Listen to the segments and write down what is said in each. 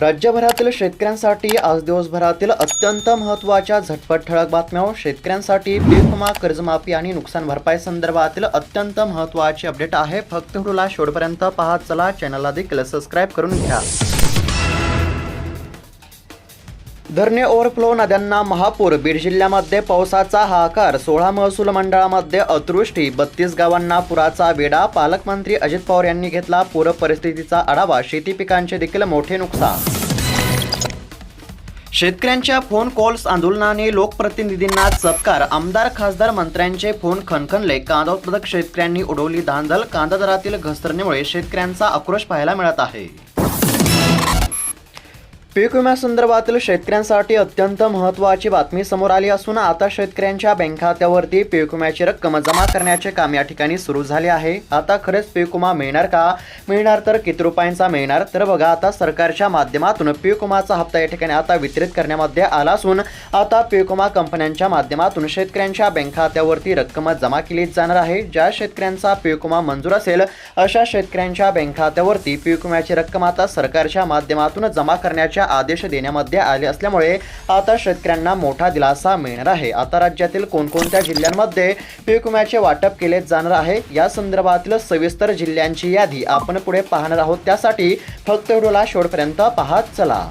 राज्यभरातील शेतकऱ्यांसाठी आज दिवसभरातील अत्यंत महत्त्वाच्या झटपट ठळक बातम्या हो. शेतकऱ्यांसाठी पीकमा कर्जमाफी आणि नुकसान भरपाई संदर्भातील अत्यंत महत्त्वाची अपडेट आहे. फक्त व्हिडिओला शेवटपर्यंत पाहत चला. चॅनलला देखील सबस्क्राईब करून घ्या. धरणे ओव्हरफ्लो नद्यांना महापूर बीड जिल्ह्यामध्ये पावसाचा हाहाकार सोळा महसूल मंडळामध्ये अतृष्टी बत्तीस गावांना पुराचा वेढा पालकमंत्री अजित पवार यांनी घेतला पूर परिस्थितीचा आढावा शेती पिकांचे देखील मोठे नुकसान. शेतकऱ्यांच्या फोन कॉल्स आंदोलनाने लोकप्रतिनिधींना चपकार आमदार खासदार मंत्र्यांचे फोन खणखणले कांदा उत्पादक शेतकऱ्यांनी उडवली धांदल कांदा दरातील घसरणीमुळे शेतकऱ्यांचा आक्रोश पाहायला मिळत आहे. पीक विम्यासंदर्भातील शेतकऱ्यांसाठी अत्यंत महत्त्वाची बातमी समोर आली असून आता शेतकऱ्यांच्या बँक खात्यावरती पीक विम्याची रक्कम जमा करण्याचे काम या ठिकाणी सुरू झाले आहे. आता खरंच पीक विमा मिळणार का? मिळणार तर किती रुपयांचा मिळणार? तर बघा आता सरकारच्या माध्यमातून पीक विमाचा हप्ता या ठिकाणी आता वितरित करण्यामध्ये आला असून आता पीक विमा कंपन्यांच्या माध्यमातून शेतकऱ्यांच्या बँक खात्यावरती रक्कम जमा केली जाणार आहे. ज्या शेतकऱ्यांचा पीक विमा मंजूर असेल अशा शेतकऱ्यांच्या बँक खात्यावरती पीक विम्याची रक्कम आता सरकारच्या माध्यमातून जमा करण्याच्या करण्याचे आदेश देण्यामध्ये आले असल्यामुळे आता शेतकऱ्यांना मोठा दिलासा मिळणार आहे. आता राज्यातील कोणकोणत्या जिल्ह्यांमध्ये पीक विम्याचे वाटप केले जाणार आहे या संदर्भातील सविस्तर जिल्ह्यांची यादी आपण पुढे पाहणार आहोत. त्यासाठी फक्त व्हिडिओला शेवटपर्यंत पाहत चला.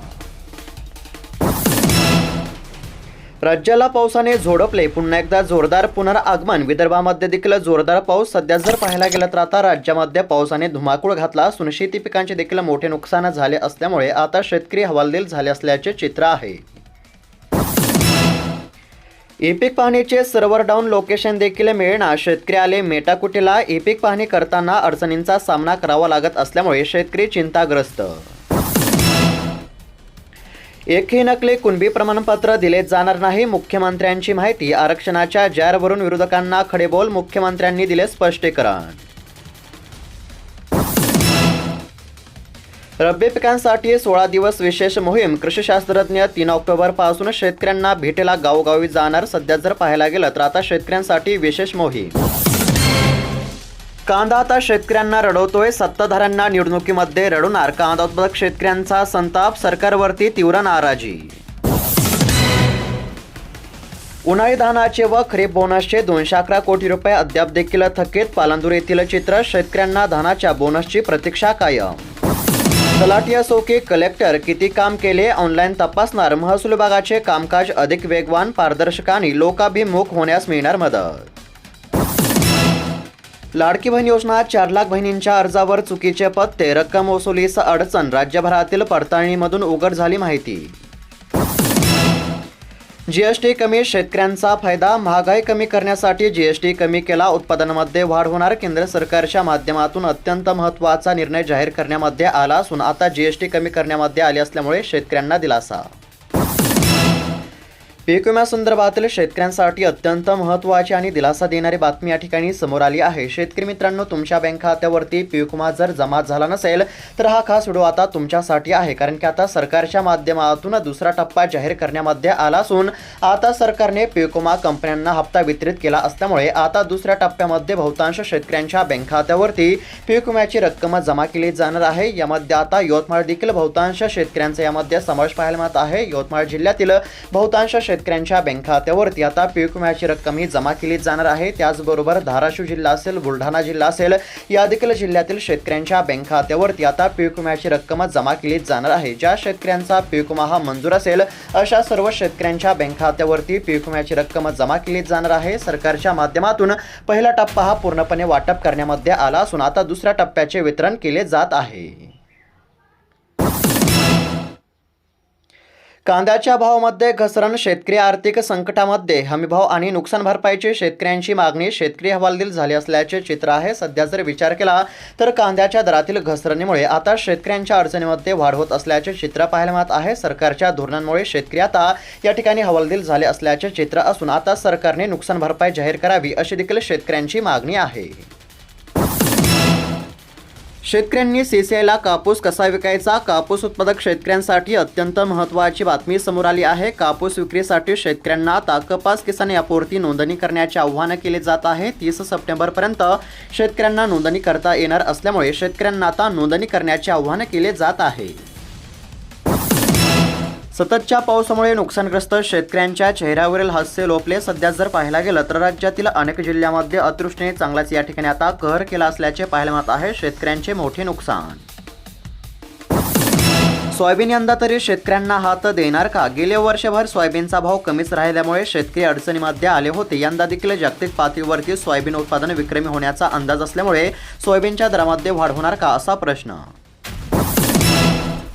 राज्याला पावसाने झोडपले. पुन्हा एकदा जोरदार पुनरागमन. विदर्भामध्ये देखील जोरदार पाऊस. सध्या जर पाहायला गेलं तर आता राज्यामध्ये पावसाने धुमाकूळ घातला. असून शेती पिकांचे देखील मोठे नुकसान झाले असल्यामुळे आता शेतकरी हवालदिल झाले असल्याचे चित्र आहे. एपिक पाहणीचे सर्व्हर डाऊन लोकेशन देखील मिळणार. शेतकरी आले मेटाकुटीला एपिक पाहणी करताना अडचणींचा सामना करावा लागत असल्यामुळे शेतकरी चिंताग्रस्त. एकही नकली कुणबी प्रमाणपत्र दिले जाणार नाही. मुख्यमंत्र्यांची माहिती आरक्षणाच्या जाहीरवरून विरोधकांना खडेबोल मुख्यमंत्र्यांनी दिले स्पष्टीकरण. रब्बी पिकांसाठी सोळा दिवस विशेष मोहीम. कृषी शास्त्रज्ञ तीन ऑक्टोबरपासून शेतकऱ्यांना भेटेला गावोगावी जाणार. सध्या जर पाहायला गेलं तर आता शेतकऱ्यांसाठी विशेष मोहीम. कांदा आता शेतकऱ्यांना रडवतोय सत्ताधाऱ्यांना निवडणुकीमध्ये रडवणार. कांदा उत्पादक शेतकऱ्यांचा संताप सरकारवरती तीव्र नाराजी. उन्हाळी धानाचे व खरीप बोनसचे दोनशे अकरा कोटी रुपये अद्याप देखील थकीत. पालंदूर येथील चित्र शेतकऱ्यांना धानाच्या बोनसची प्रतीक्षा कायम. तलाठी असो की कलेक्टर किती काम केले ऑनलाईन तपासणार. महसूल विभागाचे कामकाज अधिक वेगवान पारदर्शक आणि लोकाभिमुख होण्यास मिळणार मदत. लाडकी बहीण योजना चार लाख बहिणींच्या अर्जावर चुकीचे पत्ते रक्कम वसुलीस अडचण राज्यभरातील पडताळणीमधून उघड झाली माहिती. जीएसटी कमी शेतकऱ्यांचा फायदा महागाई कमी करण्यासाठी जीएसटी कमी केला. उत्पादनामध्ये वाढ होणार. केंद्र सरकारच्या माध्यमातून अत्यंत महत्त्वाचा निर्णय जाहीर करण्यामध्ये आला असून आता जीएसटी कमी करण्यामध्ये आले असल्यामुळे शेतकऱ्यांना दिलासा. पीक विम्यासंदर्भातील शेतकऱ्यांसाठी अत्यंत महत्त्वाची आणि दिलासा देणारी बातमी या ठिकाणी समोर आली आहे. शेतकरी मित्रांनो तुमच्या बँक खात्यावरती पीक विमा जर जमा झाला नसेल तर हा खास व्हिडिओ आता तुमच्यासाठी आहे. कारण की आता सरकारच्या माध्यमातून दुसरा टप्पा जाहीर करण्यामध्ये आला असून आता सरकारने पीक विमा कंपन्यांना हप्ता वितरित केला असल्यामुळे आता दुसऱ्या टप्प्यामध्ये बहुतांश शेतकऱ्यांच्या बँक खात्यावरती पीक विम्याची रक्कम जमा केली जाणार आहे. यामध्ये आता यवतमाळ देखील बहुतांश शेतकऱ्यांचा यामध्ये समावेश पाहायला मिळत आहे. यवतमाळ जिल्ह्यातील बहुतांश शेतकऱ्यांच्या बँक खात्यावरती आता पीक विम्याची रक्कम ही जमा केली जाणार आहे. त्याचबरोबर धाराशिव जिल्हा असेल बुलढाणा जिल्हा असेल या देखील जिल्ह्यातील शेतकऱ्यांच्या बँक खात्यावरती आता पीक विम्याची रक्कम जमा केली जाणार आहे. ज्या शेतकऱ्यांचा पीक विमा हा मंजूर असेल अशा सर्व शेतकऱ्यांच्या बँक खात्यावरती पीक विम्याची रक्कम जमा केली जाणार आहे. सरकारच्या माध्यमातून पहिला टप्पा हा पूर्णपणे वाटप करण्यामध्ये आला असून आता दुसऱ्या टप्प्याचे वितरण केले जात आहे. कांद्याच्या भावामध्ये घसरण शेतकरी आर्थिक संकटामध्ये हमीभाव आणि नुकसान भरपाईची शेतकऱ्यांची मागणी शेतकरी हवालदिल झाली असल्याचे चित्र आहे. सध्या जर विचार केला तर कांद्याच्या दरातील घसरणीमुळे आता शेतकऱ्यांच्या अडचणीमध्ये वाढ होत असल्याचे चित्र पाहायला मिळत आहे. सरकारच्या धोरणांमुळे शेतकरी आता या ठिकाणी हवालदिल झाले असल्याचे चित्र असून आता सरकारने नुकसान भरपाई जाहीर करावी अशी देखील शेतकऱ्यांची मागणी आहे. शेतकऱ्यांनी सीसीआयला कापूस कसा विकायचा? कापूस उत्पादक शेतकऱ्यांसाठी अत्यंत महत्त्वाची बातमी समोर आली आहे. कापूस विक्रीसाठी शेतकऱ्यांना आता कपास किसान यापुरती नोंदणी करण्याचे आव्हान केले जात आहे. तीस सप्टेंबरपर्यंत शेतकऱ्यांना नोंदणी करता येणार असल्यामुळे शेतकऱ्यांना आता नोंदणी करण्याचे आव्हान केले जात आहे. सततच्या पावसामुळे नुकसानग्रस्त शेतकऱ्यांच्या चेहऱ्यावरील हास्य लोपले. सध्या जर पाहायला गेलं तर राज्यातील अनेक जिल्ह्यामध्ये अतिवृष्टीने चांगलाच या ठिकाणी आता कहर केला असल्याचे पाहायला मिळत आहे. शेतकऱ्यांचे मोठे नुकसान. सोयाबीन यंदा तरी शेतकऱ्यांना हात देणार का? गेले वर्षभर सोयाबीनचा भाव कमीच राहिल्यामुळे शेतकरी अडचणीमध्ये आले होते. यंदा देखील जागतिक पातळीवरती सोयाबीन उत्पादन विक्रमी होण्याचा अंदाज असल्यामुळे सोयाबीनच्या दरामध्ये वाढ होणार का? असा प्रश्न.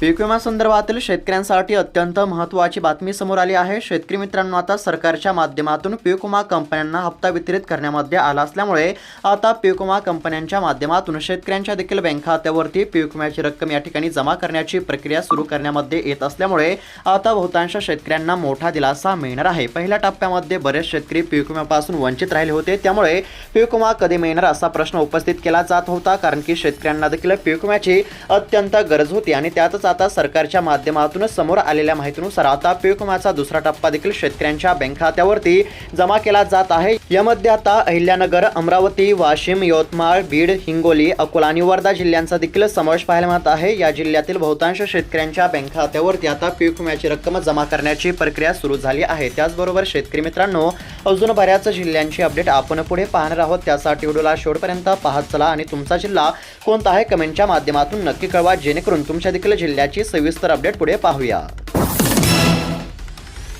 पीक विमा संदर्भातील शेतकऱ्यांसाठी अत्यंत महत्त्वाची बातमी समोर आली आहे. शेतकरी मित्रांनो आता सरकारच्या माध्यमातून पीक विमा कंपन्यांना हप्ता वितरित करण्यामध्ये आला असल्यामुळे आता पीक विमा कंपन्यांच्या माध्यमातून शेतकऱ्यांच्या देखील बँक खात्यावरती पीक विम्याची रक्कम या ठिकाणी जमा करण्याची प्रक्रिया सुरू करण्यामध्ये येत असल्यामुळे आता बहुतांश शेतकऱ्यांना मोठा दिलासा मिळणार आहे. पहिल्या टप्प्यामध्ये बरेच शेतकरी पीक विम्यापासून वंचित राहिले होते. त्यामुळे पीक विमा कधी मिळणार असा प्रश्न उपस्थित केला जात होता कारण की शेतकऱ्यांना देखील पीक विम्याची अत्यंत गरज होती आणि त्यातच आता सरकारच्या माध्यमातून समोर आलेल्या माहितीनुसार आता पीक विम्याचा दुसरा टप्पा देखील शेतकऱ्यांच्या बँक खात्यावरती जमा केला जात आहे. यामध्ये आता अहिल्यानगर अमरावती वाशिम यवतमाळ बीड हिंगोली अकोला आणि वर्धा जिल्ह्यांचा देखील समावेश पाहायला मिळत आहे. या जिल्ह्यातील बहुतांश शेतकऱ्यांच्या बँक खात्यावरती आता पीक विम्याची रक्कम जमा करण्याची प्रक्रिया सुरू झाली आहे. त्याचबरोबर शेतकरी मित्रांनो अजून बऱ्याच जिल्ह्यांची अपडेट आपण पुढे पाहणार आहोत. त्यासाठी व्हिडिओला शेवटपर्यंत पाहत चला आणि तुमचा जिल्हा कोणता आहे? कमेंटच्या माध्यमातून नक्की कळवा जेणेकरून तुमच्या देखील त्याची सविस्तर अपडेट पुढे पाहूया.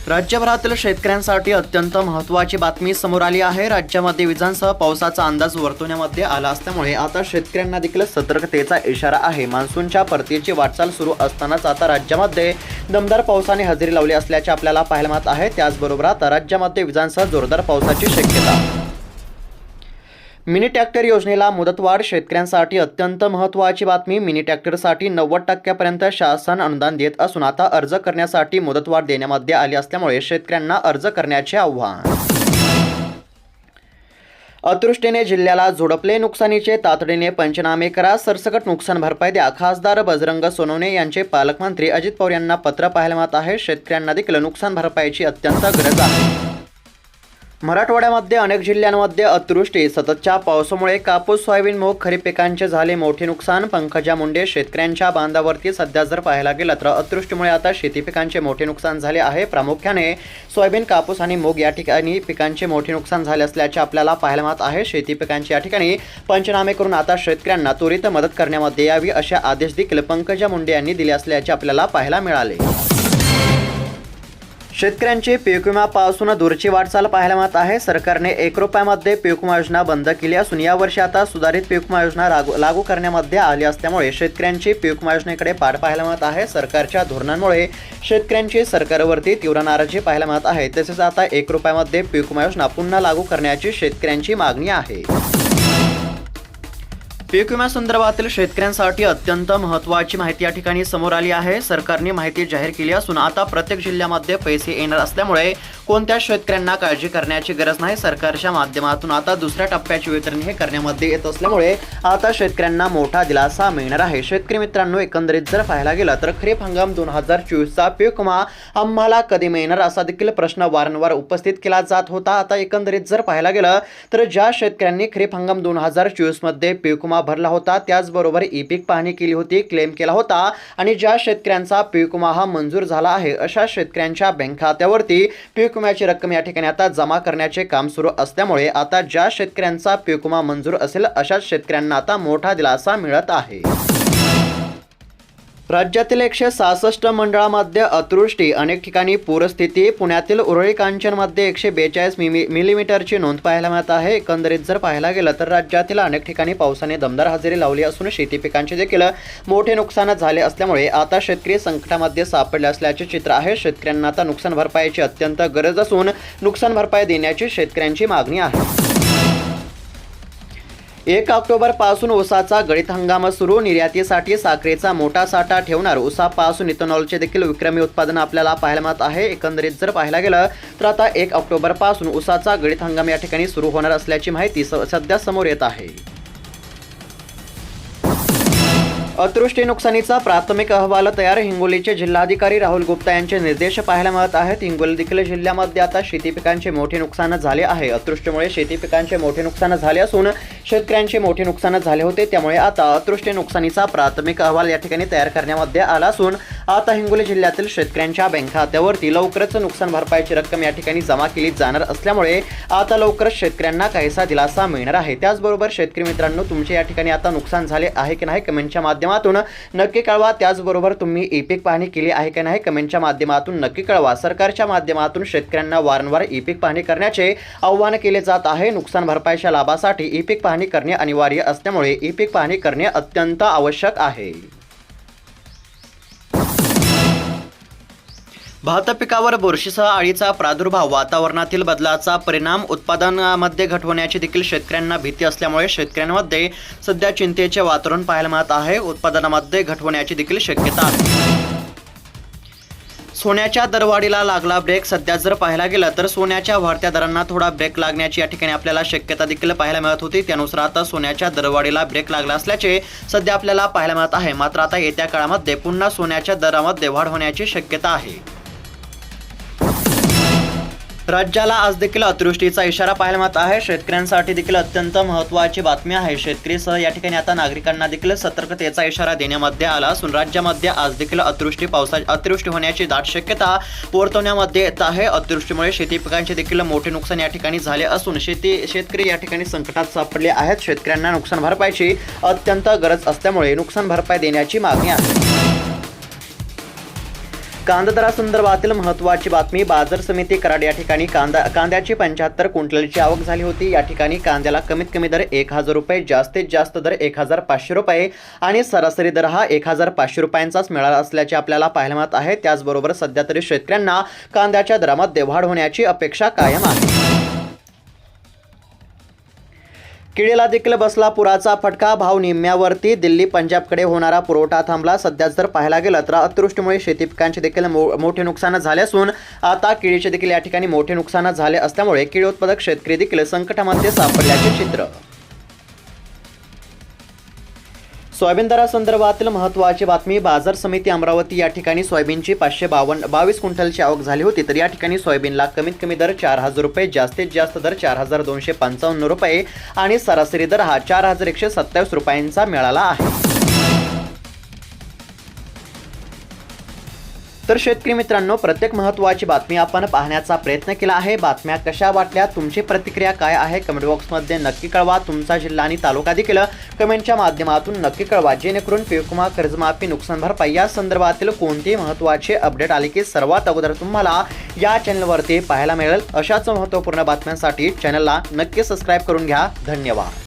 राज्यभरातील शेतकऱ्यांसाठी अत्यंत महत्त्वाची बातमी समोर आली आहे. राज्यामध्ये विजांसह पावसाचा अंदाज वर्तवण्यामध्ये आला असल्यामुळे आता शेतकऱ्यांना देखील सतर्कतेचा इशारा आहे. मान्सूनच्या परतीची वाटचाल सुरू असतानाच आता राज्यामध्ये दमदार पावसाने हजेरी लावली असल्याचे आपल्याला पाहायला मिळत आहे. त्याचबरोबर आता राज्यामध्ये विजांसह जोरदार पावसाची शक्यता. मिनी ट्रॅक्टर योजनेला मुदतवाढ शेतकऱ्यांसाठी अत्यंत महत्त्वाची बातमी. मिनी ट्रॅक्टरसाठी नव्वद टक्क्यापर्यंत शासन अनुदान देत असून आता अर्ज करण्यासाठी मुदतवाढ देण्यामध्ये आली असल्यामुळे शेतकऱ्यांना अर्ज करण्याचे आव्हान. अतृष्टीने जिल्ह्याला झोडपले नुकसानीचे तातडीने पंचनामे करा. सरसकट नुकसान भरपाई द्या. खासदार बजरंग सोनवणे यांचे पालकमंत्री अजित पवार यांना पत्र पाहायला मिळत आहे. शेतकऱ्यांना देखील नुकसान भरपाईची अत्यंत गरज आहे. मराठवाड्यामध्ये अनेक जिल्ह्यांमध्ये अतिवृष्टी सततच्या पावसामुळे कापूस सोयाबीन मूग खरीप पिकांचे झाले मोठे नुकसान. पंकजा मुंडे शेतकऱ्यांच्या बांधावरती सध्या जर पाहायला गेलं तर अतिवृष्टीमुळे आता शेती पिकांचे मोठे नुकसान झाले आहे. प्रामुख्याने सोयाबीन कापूस आणि मूग या ठिकाणी पिकांचे मोठे नुकसान झाले असल्याचे आपल्याला पाहायला मिळत आहे. शेती पिकांची या ठिकाणी पंचनामे करून आता शेतकऱ्यांना त्वरित मदत करण्यामध्ये यावी असे आदेश देखील पंकजा मुंडे यांनी दिले असल्याचे आपल्याला पाहायला मिळाले. शेतकऱ्यांची पीक विम्यापासून दूरची वाटचाल पाहायला मिळत आहे. सरकारने एक रुपयामध्ये पीक विमा योजना बंद केली असून यावर्षी आता सुधारित पीक विमा योजना लागू लागू करण्यामध्ये आली असल्यामुळे शेतकऱ्यांची पीक विमा योजनेकडे पाठ पाहायला मिळत आहे. सरकारच्या धोरणांमुळे शेतकऱ्यांची सरकारवरती तीव्र नाराजी पाहायला मिळत आहे. तसेच आता एक रुपयामध्ये पीक विमा योजना पुन्हा लागू करण्याची शेतकऱ्यांची मागणी आहे. पीक विम्यासंदर्भातील शेतकऱ्यांसाठी अत्यंत महत्त्वाची माहिती या ठिकाणी समोर आली आहे. सरकारने माहिती जाहीर केली असून आता प्रत्येक जिल्ह्यामध्ये पैसे येणार असल्यामुळे कोणत्या शेतकऱ्यांना काळजी करण्याची गरज नाही. सरकारच्या माध्यमातून आता दुसऱ्या टप्प्याचे वितरण हे करण्यामध्ये येत असल्यामुळे आता शेतकऱ्यांना मोठा दिलासा मिळणार आहे. शेतकरी मित्रांनो एकंदरीत जर पाहायला गेलं तर खरीप हंगाम दोन हजार चोवीसचा पीक विमा आम्हाला कधी मिळणार असा देखील प्रश्न वारंवार उपस्थित केला जात होता. आता एकंदरीत जर पाहायला गेलं तर ज्या शेतकऱ्यांनी खरीप हंगाम दोन हजार चोवीसमध्ये पीक विमा भरला होता. त्याचबरोबर ई पीक पाहणी केली होती क्लेम केला होता. आणि ज्या शेतकऱ्यांचा पीक विमा हा मंजूर झाला आहे अशा शेतकऱ्यांच्या बँक खात्यावरती पीक विम्याची रक्कम या ठिकाणी आता जमा करण्याचे काम सुरू असल्यामुळे आता ज्या शेतकऱ्यांचा पीक विमा मंजूर असेल अशाच शेतकऱ्यांना आता मोठा दिलासा मिळत आहे. राज्यातील एकशे सहासष्ट मंडळामध्ये अतिवृष्टी अनेक ठिकाणी पूरस्थिती. पुण्यातील उरळी कांचनमध्ये एकशे बेचाळीस मिमी मिलीमीटरची नोंद पाहायला मिळत आहे. एकंदरीत जर पाहायला गेलं तर राज्यातील अनेक ठिकाणी पावसाने दमदार हजेरी लावली असून शेती पिकांचे देखील मोठे नुकसान झाले असल्यामुळे आता शेतकरी संकटामध्ये सापडले असल्याचे चित्र आहे. शेतकऱ्यांना आता नुकसान भरपाईची अत्यंत गरज असून नुकसान भरपाई देण्याची शेतकऱ्यांची मागणी आहे. एक ऑक्टोबरपासून ऊसाचा गळीत हंगाम सुरू. निर्यातीसाठी साखरेचा मोठा साठा ठेवणार ऊसापासून इथेनॉलचे देखील विक्रमी उत्पादन आपल्याला पाहायला मिळत आहे. एकंदरीत जर पाहायला गेलं तर आता एक ऑक्टोबरपासून ऊसाचा गळीत हंगाम या ठिकाणी सुरू होणार असल्याची माहिती स- सध्या समोर येत आहे. अतृष्टी नुकसानीचा प्राथमिक अहवाल तयार हिंगोलीचे जिल्हाधिकारी राहुल गुप्ता यांचे निर्देश पाहायला मिळत आहेत. हिंगोली देखील जिल्ह्यामध्ये आता शेती पिकांचे मोठे नुकसान झाले आहे. अतृष्टीमुळे शेती पिकांचे मोठे नुकसान झाले असून शेतकऱ्यांचे मोठे नुकसान झाले होते. त्यामुळे आता अतृष्टी नुकसानीचा प्राथमिक अहवाल या ठिकाणी तयार करण्यामध्ये आला असून आता हिंगोली जिल्ह्यातील शेतकऱ्यांच्या बँक खात्यावरती लवकरच नुकसान भरपाईची रक्कम या ठिकाणी जमा केली जाणार असल्यामुळे आता लवकरच शेतकऱ्यांना काहीसा दिलासा मिळणार आहे. त्याचबरोबर शेतकरी मित्रांनो तुमचे या ठिकाणी आता नुकसान झाले आहे की नाही? कमेंटच्या माध्यमातून नक्की कळवा. त्याचबरोबर तुम्ही ई पीक पाहणी केली आहे की नाही कमेंटच्या माध्यमातून नक्की कळवा. सरकारच्या माध्यमातून शेतकऱ्यांना वारंवार ई पीक पाहणी करण्याचे आव्हान केले जात आहे. नुकसान भरपाईच्या लाभासाठी ई पीक पाहणी करणे अनिवार्य असल्यामुळे ई पीक पाहणी करणे अत्यंत आवश्यक आहे. भात पिकावर बुरशीसह अळीचा प्रादुर्भाव वातावरणातील बदलाचा परिणाम उत्पादनामध्ये घट होण्याची देखील शेतकऱ्यांना भीती असल्यामुळे शेतकऱ्यांमध्ये सध्या चिंतेचे वातावरण पाहायला मिळत आहे. उत्पादनामध्ये घट होण्याची देखील शक्यता आहे. सोन्याच्या दरवाढीला लागला ब्रेक सध्या जर पाहायला गेलं तर सोन्याच्या वाढत्या दरांना थोडा ब्रेक लागण्याची या ठिकाणी आपल्याला शक्यता देखील पाहायला मिळत होती. त्यानुसार आता सोन्याच्या दरवाढीला ब्रेक लागला असल्याचे सध्या आपल्याला पाहायला मिळत आहे. मात्र आता येत्या काळामध्ये पुन्हा सोन्याच्या दरामध्ये वाढ होण्याची शक्यता आहे. राज्याला आज देखील अतिवृष्टीचा इशारा पाहायला मिळत आहे. शेतकऱ्यांसाठी देखील अत्यंत महत्त्वाची बातमी आहे. शेतकरीसह या ठिकाणी आता नागरिकांना देखील सतर्कतेचा इशारा देण्यामध्ये आला असून राज्यामध्ये आज देखील अतिवृष्टी पावसा अतिवृष्टी होण्याची दाट शक्यता वर्तवण्यामध्ये येत आहे. अतिवृष्टीमुळे शेती पिकांचे देखील मोठे नुकसान या ठिकाणी झाले असून शेती शेतकरी या ठिकाणी संकटात सापडले आहेत. शेतकऱ्यांना नुकसान भरपाईची अत्यंत गरज असल्यामुळे नुकसान भरपाई देण्याची मागणी आहे. कांदा दरासंदर्भातील महत्त्वाची बातमी बाजार समिती कराड या ठिकाणी कांदा कांद्याची पंच्याहत्तर क्विंटलची आवक झाली होती. या ठिकाणी कांद्याला कमीत कमी दर एक हजार रुपये जास्तीत जास्त दर एक हजार पाचशे रुपये आणि सरासरी दर हा एक हजार पाचशे रुपयांचाच मिळाला असल्याचे आपल्याला पाहायला मिळत आहे. त्याचबरोबर सध्या तरी शेतकऱ्यांना कांद्याच्या दरामध्ये वाढ होण्याची अपेक्षा कायम आहे. किडीला देखील बसला पुराचा फटका. भाव निम्म्यावरती दिल्ली पंजाबकडे होणारा पुरवठा थांबला. सध्या जर पाहायला गेलं तर अतिवृष्टीमुळे शेती पिकांचे देखील मो मोठे नुकसान झाले असून आता किडीचे देखील या ठिकाणी मोठे नुकसान झाले असल्यामुळे किडी उत्पादक शेतकरी देखील संकटामध्ये सापडल्याचे चित्र. सोयाबीन दरासंदर्भातील महत्त्वाची बातमी बाजार समिती अमरावती या ठिकाणी सोयाबीनची पाचशे बावन्न बावीस क्विंटलची आवक झाली होती. तर या ठिकाणी सोयाबीनला कमीत कमी दर चार हजार रुपये जास्तीत जास्त दर चार हजार दोनशे पंचावन्न रुपये आणि सरासरी दर हा चार हजार एकशे सत्तावीस रुपयांचा मिळाला आहे. तर शेतकरी मित्रांनो प्रत्येक महत्त्वाची बातमी आपण पाहण्याचा प्रयत्न केला आहे. बातम्या कशा वाटल्या तुमची प्रतिक्रिया काय आहे कमेंट बॉक्समध्ये नक्की कळवा. तुमचा जिल्हा आणि तालुका देखील कमेंटच्या माध्यमातून नक्की कळवा. जेणेकरून पीकविमा कर्जमाफी नुकसान भरपाई या संदर्भातील कोणतेही महत्त्वाचे अपडेट आले की सर्वात अगोदर तुम्हाला या चॅनलवरती पाहायला मिळेल. अशाच महत्त्वपूर्ण बातम्यांसाठी चॅनलला नक्की सबस्क्राईब करून घ्या. धन्यवाद.